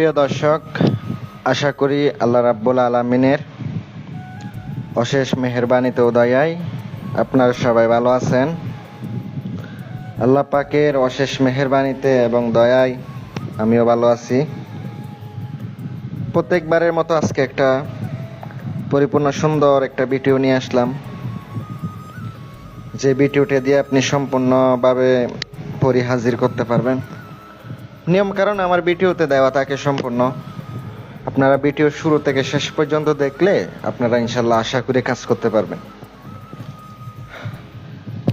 প্রিয় দর্শক, আশা করি আল্লাহ রাব্বুল আলমিনের অশেষ মেহরবানিতে উদয়ায় আপনারা সবাই ভালো আছেন। আল্লাহ পাকের অশেষ মেহরবানিতে এবং দয়ায় আমিও ভালো আছি। প্রত্যেকবারের মতো আজকে একটা পরিপূর্ণ সুন্দর একটা ভিডিও নিয়ে আসলাম। যে ভিডিওটা দিয়ে আপনি সম্পূর্ণভাবে পরি হাজির করতে পারবেন। নিয়ম কারণ আমার ভিডিওতে দেওয়া থাকে সম্পূর্ণ। আপনারা ভিডিও শুরু থেকে শেষ পর্যন্ত দেখলে আপনারা ইনশাল্লাহ আশা করে কাজ করতে পারবেন।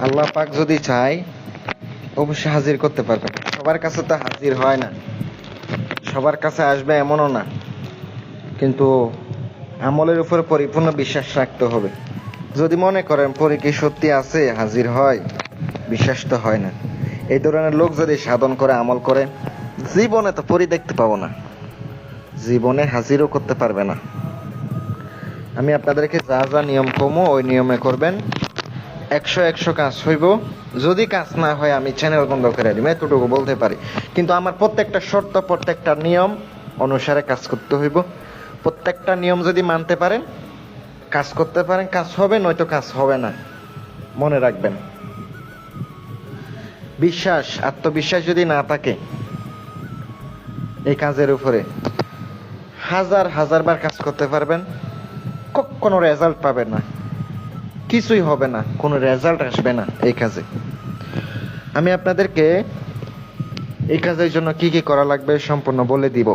আল্লাহ পাক যদি চায়, অবশ্যই হাজির করতে পারবেন। সবার কাছে তো হাজির হয় না। সবার কাছে আসবে এমনও না। কিন্তু আমলের উপর পরিপূর্ণ বিশ্বাস রাখতে হবে। যদি মনে করেন পরে কি সত্যি আছে, হাজির হয়, বিশ্বাস তো হয় না। এই ধরনের লোক যদি সাধন করে, আমল করে জীবনে তো পরি দেখতে পাবো না। জীবনে হাজিরও করতে পারবে না। আমি আপনাদেরকে যা যা নিয়ম কমো, ওই নিয়মে করবেন। একশো একশো কাজ হইব। যদি কাজ না হয়, আমি চ্যানেল বন্ধ করে দিব এতটুকু বলতে পারি। কিন্তু আমার প্রত্যেকটা শর্ত, প্রত্যেকটা নিয়ম অনুসারে কাজ করতে হইব। প্রত্যেকটা নিয়ম যদি মানতে পারেন, কাজ করতে পারেন, কাজ হবে, নয়তো কাজ হবে না। মনে রাখবেন। বিশ্বাস, আত্মবিশ্বাস যদি না থাকে এই কাজের উপরে হাজার হাজার বার কাজ করতে পারবেন কোনো রেজাল্ট পাবেন না, কিছুই হবে না, কোনো রেজাল্ট আসবে না এই কাজে। আমি আপনাদেরকে এই কাজের জন্য কি কি করা লাগবে সম্পূর্ণ বলে দিব।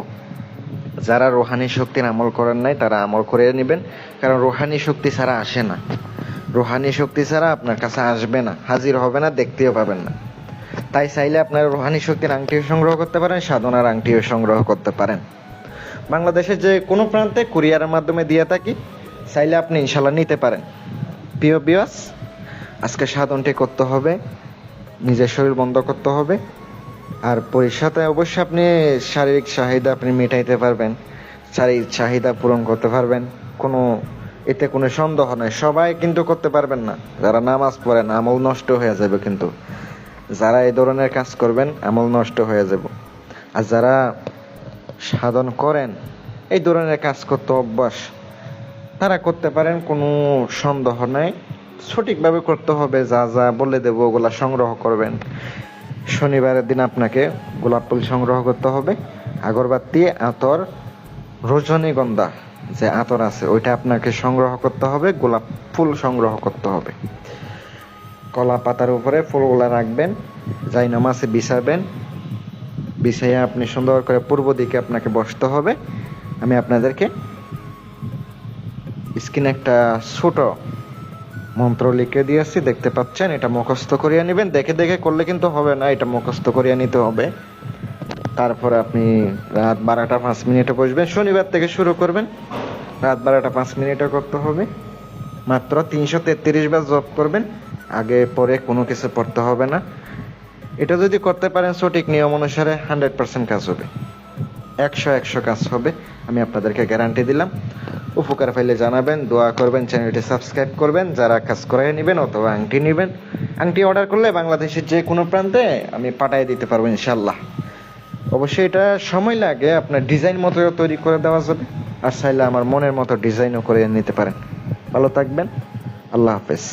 যারা রোহানি শক্তির আমল করেন নাই, তারা আমল করে নেবেন, কারণ রোহানি শক্তি ছাড়া আসে না। রোহানি শক্তি ছাড়া আপনার কাছে আসবে না, হাজির হবে না, দেখতেও পাবেন না। তাই চাইলে আপনারা রোহানি শক্তির আংটিও সংগ্রহ করতে পারেন, সাধনার আংটিও সংগ্রহ করতে পারেন। বাংলাদেশের যে কোনো প্রান্তে কুরিয়ারের মাধ্যমে দিয়ে থাকি, চাইলে আপনি ইনশাল্লাহ নিতে পারেন। প্রিয় বিয়াস আজকে সাধনটি করতে হবে, নিজের শরীর বন্ধ করতে হবে, আর পরিসাথে অবশ্যই আপনি শারীরিক চাহিদা আপনি মেটাইতে পারবেন, শারীরিক চাহিদা পূরণ করতে পারবেন, কোনো, এতে কোনো সন্দেহ নয় সবাই কিন্তু করতে পারবেন না, যারা নামাজ পড়েন আমল নষ্ট হয়ে যাবে কিন্তু। যারা এই ধরনের কাজ করবেন, আমল নষ্ট হয়ে যাব। আর যারা সাধন করেন, এই ধরনের কাজ করতে অভ্যাস, তারা করতে পারেন, কোনো সন্দেহ নাই। সঠিকভাবে করতে হবে, যা যা বলে দেবো, ওগুলা সংগ্রহ করবেন। শনিবারের দিন আপনাকে গোলাপ ফুল সংগ্রহ করতে হবে। আগরবাতি, আতর, রজনীগন্ধা, যে আতর আছে, ওইটা আপনাকে সংগ্রহ করতে হবে, গোলাপ ফুল সংগ্রহ করতে হবে। কলা পাতার উপরে ফুলগুলা রাখবেন যাই নামাজে বিছাবেন। বিছাইয়ে আপনি সুন্দর করে পূর্ব দিকে আপনাকে বসতে হবে। আমি আপনাদেরকে স্ক্রিনে একটা ছোট মন্ত্র লিখে দিয়েছি, দেখতে পাচ্ছেন? এটা মুখস্থ করিয়ে নেবেন। দেখে দেখে করলে কিন্তু হবে না, এটা মুখস্থ করিয়ে নিতে হবে। তারপরে আপনি রাত বারোটা পাঁচ মিনিটে বসবেন। শনিবার থেকে শুরু করবেন। রাত বারোটা পাঁচ মিনিটে করতে হবে। মাত্র তিনশো তেত্রিশ বার জব করবেন। আগে, পরে কোনো কিছু পড়তে হবে না। এটা যদি করতে পারেন, সঠিক নিয়ম অনুসারে হান্ড্রেড পার্সেন্ট কাজ হবে। একশো একশো কাজ হবে, আমি আপনাদেরকে গ্যারান্টি দিলাম। উপকার পাইলে জানাবেন, দোয়া করবেন, চ্যানেলটি সাবস্ক্রাইব করবেন, যারা কাজ করাই নেবেন অথবা আংটি নেবেন। আংটি অর্ডার করলে বাংলাদেশের যে কোনো প্রান্তে আমি পাঠিয়ে দিতে পারব ইনশাল্লাহ অবশ্যই এটা সময় লাগে, আপনার ডিজাইন মতো তৈরি করে দেওয়া যাবে। আর চাইলে আমার মনের মতো ডিজাইনও করে নিতে পারেন। ভালো থাকবেন, আল্লাহ হাফেজ।